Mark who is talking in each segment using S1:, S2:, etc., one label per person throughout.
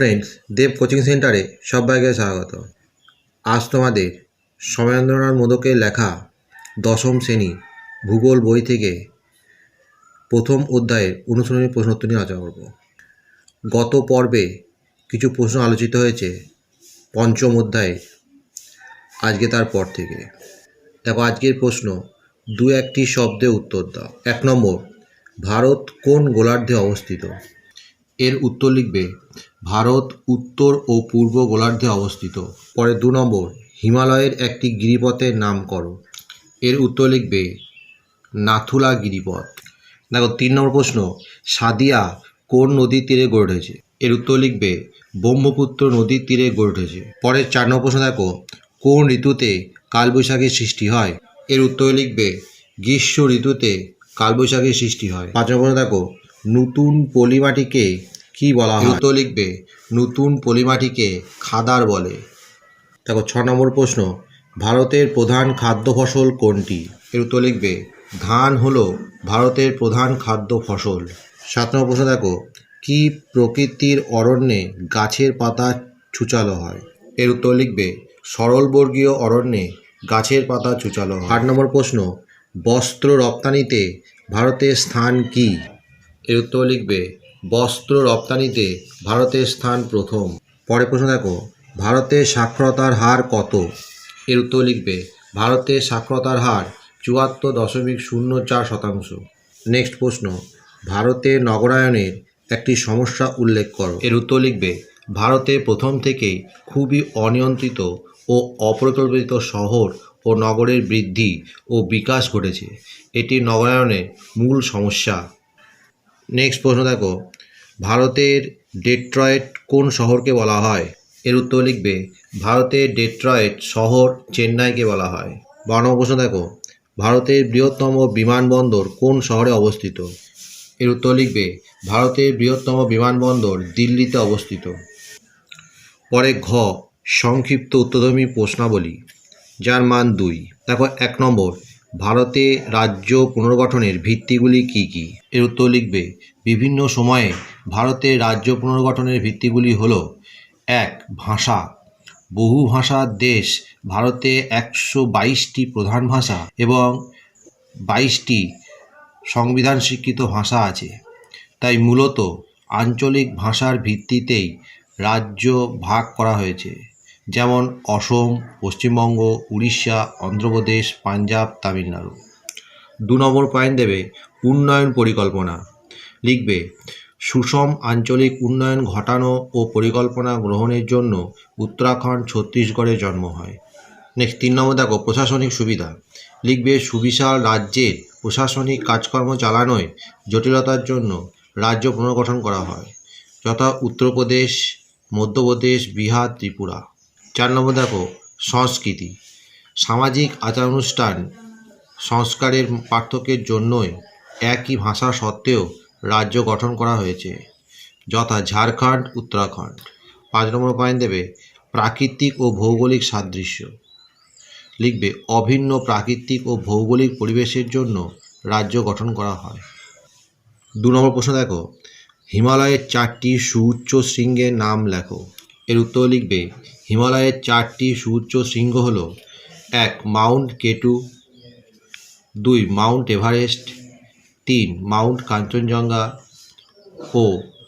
S1: Friends দেব coaching সেন্টারে সবাইকে স্বাগত। আজ তোমাদের সমরেন্দ্রনাথ মোদকের লেখা দশম শ্রেণি ভূগোল বই থেকে প্রথম অধ্যায়ের অনুশীলনী প্রশ্নোত্তর নিয়ে আলোচনা করব। গত পর্বে কিছু প্রশ্ন আলোচিত হয়েছে, পঞ্চম অধ্যায়ে, আজকে তার পর থেকে। দেখো, আজকের প্রশ্ন দু একটি শব্দে উত্তর দাও। এক নম্বর, ভারত কোন গোলার্ধে অবস্থিত? এর উত্তর লিখবে, ভারত, উত্তর ও পূর্ব গোলার্ধে অবস্থিত। পরে দু নম্বর, হিমালয়ের একটি গিরিপথের নাম করো। এর উত্তর লিখবে, নাথুলা গিরিপথ। দেখো, তিন নম্বর প্রশ্ন, সাদিয়া কোন নদীর তীরে গড়ে উঠেছে? এর উত্তর লিখবে, ব্রহ্মপুত্র নদীর তীরে গড়ে উঠেছে। পরের চার নম্বর প্রশ্ন দেখো, কোন ঋতুতে কালবৈশাখীর সৃষ্টি হয়? এর উত্তর লিখবে, গ্রীষ্ম ঋতুতে কালবৈশাখীর সৃষ্টি হয়। পাঁচ নম্বর দেখো নতুন পলিমাটিকে কি বলা হয়? তো লিখবে নতুন পলিমাটিকে খাদার বলে। দেখো ছ নম্বর প্রশ্ন ভারতের প্রধান খাদ্য ফসল কোনটি? এর উত্তর লিখবে ধান হলো ভারতের প্রধান খাদ্য ফসল। সাত নম্বর প্রশ্ন দেখো কি প্রকৃতির অরণ্যে গাছের পাতা ছুচালো হয়? এর উত্তর লিখবে সরলবর্গীয় অরণ্যে গাছের পাতা ছুচালো হয়। আট নম্বর প্রশ্ন বস্ত্র রপ্তানিতে ভারতের স্থান কি? এর উত্তর লিখবে, বস্ত্র রপ্তানিতে ভারতের স্থান প্রথম। পরে প্রশ্ন দেখো ভারতের সাক্ষরতার হার কত? এর উত্তর লিখবে ভারতের সাক্ষরতার হার চুয়াত্তর দশমিক শূন্য চার শতাংশ। নেক্সট প্রশ্ন, ভারতের নগরায়নের একটি সমস্যা উল্লেখ করো। এর উত্তর লিখবে, ভারতে প্রথম থেকেই খুবই অনিয়ন্ত্রিত ও অপরিকল্পিত শহর ও নগরের বৃদ্ধি ও বিকাশ ঘটেছে। এটি নগরায়নের মূল সমস্যা। নেক্সট প্রশ্ন দেখো, ভারতের ডেট্রয়েট কোন শহরকে বলা হয়? এর উত্তর লিখবে, ভারতের ডেট্রয়েট শহর চেন্নাইকে বলা হয়। বারো প্রশ্ন দেখো, ভারতের বৃহত্তম বিমানবন্দর কোন শহরে অবস্থিত? এর উত্তর লিখবে, ভারতের বৃহত্তম বিমানবন্দর দিল্লিতে অবস্থিত। পরে ঘ, সংক্ষিপ্ত উত্তরধর্মী প্রশ্নাবলী, যার মান দুই। দেখো এক নম্বর ভারতে রাজ্য পুনর্গঠনের ভিত্তিগুলি কি কি? এর উত্তর লিখবে, বিভিন্ন সময়ে ভারতের রাজ্য পুনর্গঠনের ভিত্তিগুলি হলো, এক, ভাষা। বহু ভাষার দেশ ভারতে একশো বাইশটি প্রধান ভাষা এবং বাইশটি সংবিধান স্বীকৃত ভাষা আছে। তাই মূলত আঞ্চলিক ভাষার ভিত্তিতেই রাজ্য ভাগ করা হয়েছে। যেমন অসম, পশ্চিমবঙ্গ, উড়িষ্যা, অন্ধ্রপ্রদেশ, পাঞ্জাব, তামিলনাড়ু। দু নম্বর পয়েন্ট দেবে উন্নয়ন পরিকল্পনা। লিখবে, সুষম আঞ্চলিক উন্নয়ন ঘটানো ও পরিকল্পনা গ্রহণের জন্য উত্তরাখণ্ড ছত্তিশগড়ে জন্ম হয়। নেক্সট তিন নম্বর দেখো, প্রশাসনিক সুবিধা। লিখবে, সুবিশাল রাজ্যের প্রশাসনিক কাজকর্ম চালানোয় জটিলতার জন্য রাজ্য পুনর্গঠন করা হয়। যথা উত্তরপ্রদেশ, মধ্যপ্রদেশ, বিহার, ত্রিপুরা। চার নম্বর দেখো, সংস্কৃতি। সামাজিক আচার অনুষ্ঠান সংস্কারের পার্থক্যের জন্যই একই ভাষা সত্ত্বেও রাজ্য গঠন করা হয়েছে, যথা ঝাড়খণ্ড, উত্তরাখণ্ড। পাঁচ নম্বর পয়েন্ট দেবে, প্রাকৃতিক ও ভৌগোলিক সাদৃশ্য। লিখবে, অভিন্ন প্রাকৃতিক ও ভৌগোলিক পরিবেশের জন্য রাজ্য গঠন করা হয়। দু নম্বর প্রশ্ন দেখো, হিমালয়ের চারটি সুউচ্চ শৃঙ্গের নাম লেখো। এর উত্তর লিখবে, হিমালয়ের চারটি সুউচ্চ শৃঙ্গ হল এক, মাউন্ট কেটু, দুই, মাউন্ট এভারেস্ট, তিন, মাউন্ট কাঞ্চনজঙ্ঘা, ও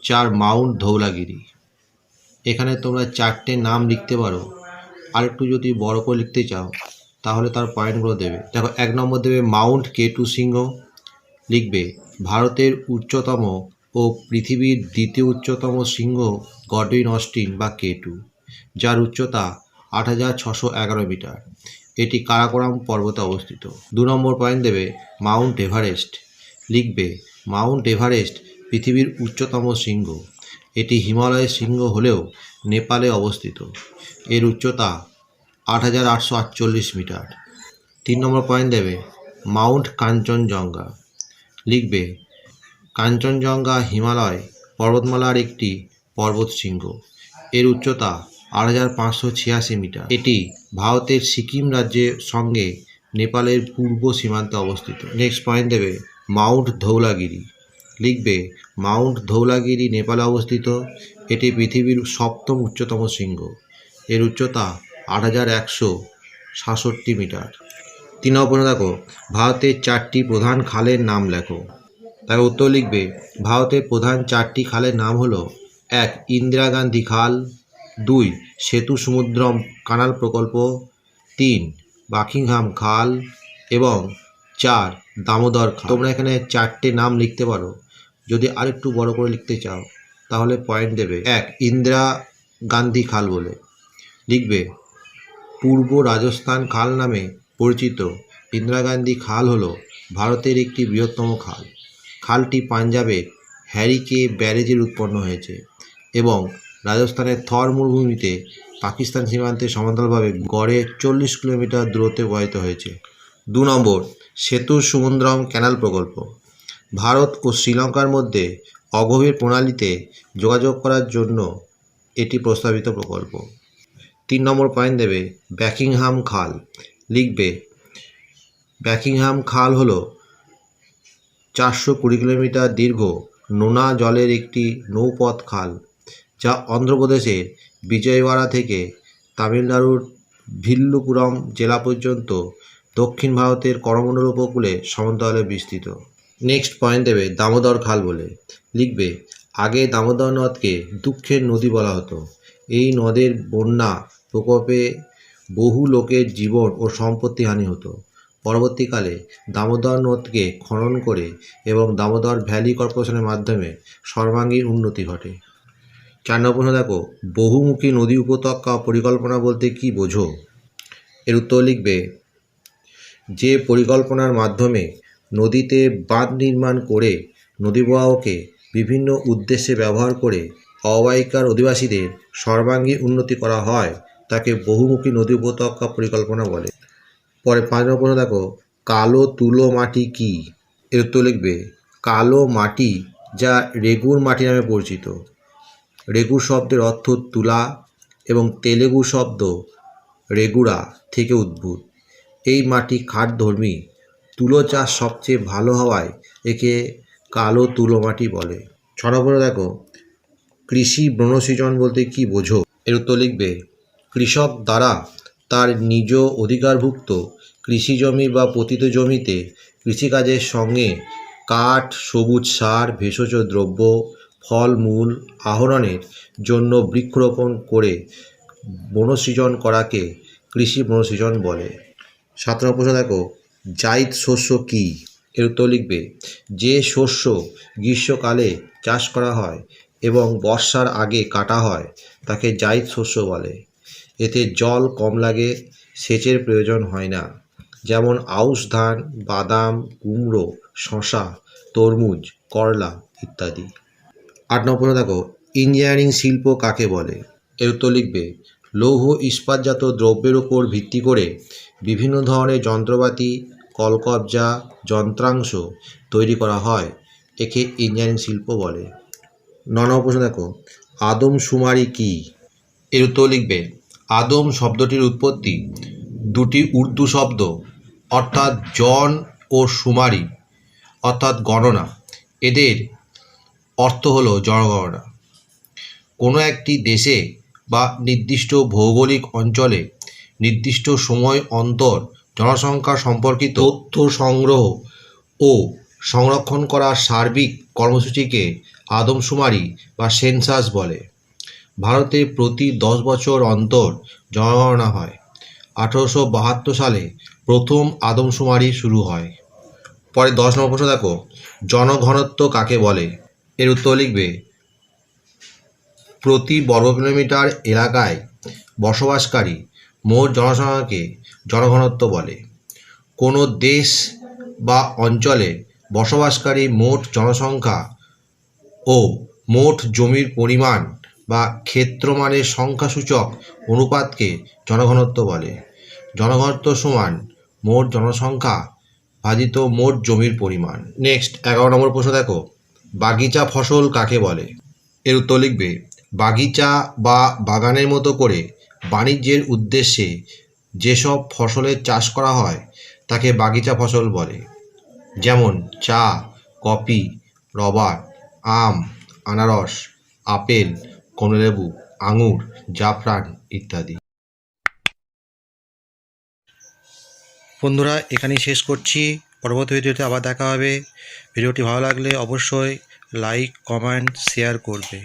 S1: চার, মাউন্ট ধৌলাগিরি। এখানে তোমরা চারটে নাম লিখতে পারো। আর একটু যদি বড় করে লিখতে চাও, তাহলে তার পয়েন্টগুলো দেবে। দেখো, এক নম্বর দেবে মাউন্ট কেটু সিংহ লিখবে, ভারতের উচ্চতম ও পৃথিবীর দ্বিতীয় উচ্চতম সিংহ গডউইন অস্টিন বা কে টু, যার উচ্চতা আট হাজার ছশো এগারো মিটার। এটি কারাকোরাম পর্বতে অবস্থিত। দু নম্বর পয়েন্ট দেবে মাউন্ট এভারেস্ট। লিখবে, মাউন্ট এভারেস্ট পৃথিবীর উচ্চতম শৃঙ্গ। এটি হিমালয়ের শৃঙ্গ হলেও নেপালে অবস্থিত। এর উচ্চতা আট হাজার আটশো আটচল্লিশ মিটার। তিন নম্বর পয়েন্ট দেবে মাউন্ট কাঞ্চনজঙ্ঘা। লিখবে কাঞ্চনজঙ্ঘা হিমালয় পর্বতমালার একটি পর্বত শৃঙ্গ। এর উচ্চতা আট হাজার পাঁচশো ছিয়াশি মিটার। এটি ভারতের সিকিম রাজ্যের সঙ্গে নেপালের পূর্ব সীমান্তে অবস্থিত। নেক্সট পয়েন্ট দেবে মাউন্ট ধৌলাগিরি। লিখবে মাউন্ট ধৌলাগিরি নেপালে অবস্থিত। এটি পৃথিবীর সপ্তম উচ্চতম শৃঙ্গ। এর উচ্চতা আট হাজার একশো সাতষট্টি মিটার। তিন প্রশ্ন দেখো। ভারতের চারটি প্রধান খালের নাম লেখো। তার উত্তর লিখবে ভারতের প্রধান চারটি খালের নাম হলো, এক, ইন্দিরা গান্ধী খাল, দুই, সেতু সমুদ্রম কানাল প্রকল্প, তিন, বাকিংহাম খাল এবং চার, দামোদর খাল। তোমরা এখানে চারটে নাম লিখতে পারো। যদি আরেকটু বড় করে লিখতে চাও, তাহলে পয়েন্ট দেবে। এক, ইন্দিরা গান্ধী খাল বলে। লিখবে, পূর্ব রাজস্থান খাল নামে পরিচিত ইন্দিরা গান্ধী খাল হলো ভারতের একটি বৃহত্তম খাল। খালটি পাঞ্জাবের হ্যারিকে ব্যারেজের উৎপন্ন হয়েছে এবং রাজস্থানের থর মরুভূমিতে পাকিস্তান সীমান্তে সমান্তরালভাবে গড়ে চল্লিশ কিলোমিটার দূরত্বে প্রবাহিত হয়েছে। দু নম্বর, সেতু সমুদ্রম ক্যানাল প্রকল্প। ভারত ও শ্রীলঙ্কার মধ্যে অগভীর প্রণালীতে যোগাযোগ করার জন্য এটি প্রস্তাবিত প্রকল্প। তিন নম্বর পয়েন্ট দেবে ব্যাকিংহাম খাল। লিখবে, ব্যাকিংহাম খাল হলো চারশো কুড়ি কিলোমিটার দীর্ঘ নোনা জলের একটি নৌপথ খাল, যা অন্ধ্রপ্রদেশের বিজয়ওয়াড়া থেকে তামিলনাড়ুর ভিল্লুপুরম জেলা পর্যন্ত দক্ষিণ ভারতের করমণ্ডল উপকূলে সমান্তরালে বিস্তৃত। নেক্সট পয়েন্ট দেবে দামোদর খাল বলে। লিখবে, আগে দামোদর নদকে দুঃখের নদী বলা হতো। এই নদের বন্যা প্রকোপে বহু লোকের জীবন ও সম্পত্তি হানি হতো। পরবর্তীকালে দামোদর নদকে খনন করে এবং দামোদর ভ্যালি কর্পোরেশনের মাধ্যমে সর্বাঙ্গীন উন্নতি ঘটে। চার নম্বর দেখো, বহুমুখী নদী উপত্যকা পরিকল্পনা বলতে কি বোঝো? এর উত্তর লিখবে, যে পরিকল্পনার মাধ্যমে নদীতে বাঁধ নির্মাণ করে নদী প্রবাহকে বিভিন্ন উদ্দেশ্যে ব্যবহার করে অবায়িকার অধিবাসীদের সর্বাঙ্গীন উন্নতি করা হয়, তাকে বহুমুখী নদী উপত্যকা পরিকল্পনা বলে। পরে পাঁচ নম্বর প্রশ্ন, দেখো, কালো তুলো মাটি কি? এর উত্তর লিখবে, কালো মাটি যা রেগুর মাটি নামে পরিচিত। রেগু শব্দের অর্থ তুলা এবং তেলেগু শব্দ রেগুড়া থেকে উদ্ভূত। এই মাটি খাটধর্মী তুলো চাষ সবচেয়ে ভালো হওয়ায় একে কালো তুলো মাটি বলে। ছ নম্বরে দেখো, কৃষি বনসৃজন বলতে কি বোঝো? এর উত্তর লিখবে, কৃষক দ্বারা তার নিজ অধিকারভুক্ত কৃষি জমি বা পতিত জমিতে কৃষিকাজের সঙ্গে কাঠ, সবুজ সার, ভেষজ দ্রব্য ফলমূল আহরণের জন্য বৃক্ষরোপণ করে বনসৃজন করাকে কৃষি বনসৃজন বলে। সাত প্রশ্ন দেখো জাইদ শস্য কী? এর উত্তর লিখবে, যে শস্য গ্রীষ্মকালে চাষ করা হয় এবং বর্ষার আগে কাটা হয়, তাকে জাইদ শস্য বলে। এতে জল কম লাগে, সেচের প্রয়োজন হয় না। যেমন আউশ ধান, বাদাম, কুমড়ো শশা তরমুজ, করলা ইত্যাদি। আট নম্বর দেখো, ইঞ্জিনিয়ারিং শিল্প কাকে বলে? এর উত্তর লিখবে, লৌহ ইস্পাতজাত দ্রব্যের উপর ভিত্তি করে বিভিন্ন ধরনের যন্ত্রপাতি, কলকবজা, যন্ত্রাংশ তৈরি করা হয়, একে ইঞ্জিনিয়ারিং শিল্প বলে। ন প্রশ্ন, দেখো, আদমশুমারি কী? এর উত্তর লিখবে আদম শব্দটির উৎপত্তি। দুটি উর্দু শব্দ, অর্থাৎ জন ও সুমারি, অর্থাৎ গণনা। এদের অর্থ হলো জনগণনা। কোনো একটি দেশে বা নির্দিষ্ট ভৌগোলিক অঞ্চলে নির্দিষ্ট সময় অন্তর জনসংখ্যা সম্পর্কিত তথ্য সংগ্রহ ও সংরক্ষণ করার সার্বিক কর্মসূচিকে আদমশুমারি বা সেন্সাস বলে। ভারতে প্রতি দশ বছর অন্তর জনগণনা হয়। আঠেরোশো বাহাত্তর সালে প্রথম আদমশুমারি শুরু হয়। পরে দশ নম্বর প্রশ্ন, দেখো, জনঘনত্ব কাকে বলে? এর উত্তর লিখবে, প্রতি বর্গ কিলোমিটার এলাকায় বসবাসকারী মোট জনসংখ্যাকে জনঘনত্ব বলে। কোনো দেশ বা অঞ্চলে বসবাসকারী মোট জনসংখ্যা ও মোট জমির পরিমাণ বা ক্ষেত্র ক্ষেত্রমানের সংখ্যাসূচক অনুপাতকে জনঘনত্ব বলে। জনঘনত্ব সমান মোট জনসংখ্যা ভাজিত মোট জমির পরিমাণ। নেক্সট এগারো নম্বর প্রশ্ন দেখো। বাগিচা ফসল কাকে বলে? এর উত্তর লিখবে, বাগিচা বা বাগানের মতো করে বাণিজ্যের উদ্দেশ্যে যেসব ফসলের চাষ করা হয়, তাকে বাগিচা ফসল বলে। যেমন, চা, কফি, রবার, আম, আনারস, আপেল কমলালেবু আঙুর, জাফরান ইত্যাদি। বন্ধুরা, এখানেই শেষ করছি। পরবর্তী ভিডিওতে আবার দেখা হবে। ভিডিওটি ভালো লাগলে অবশ্যই লাইক, কমেন্ট, শেয়ার করবে।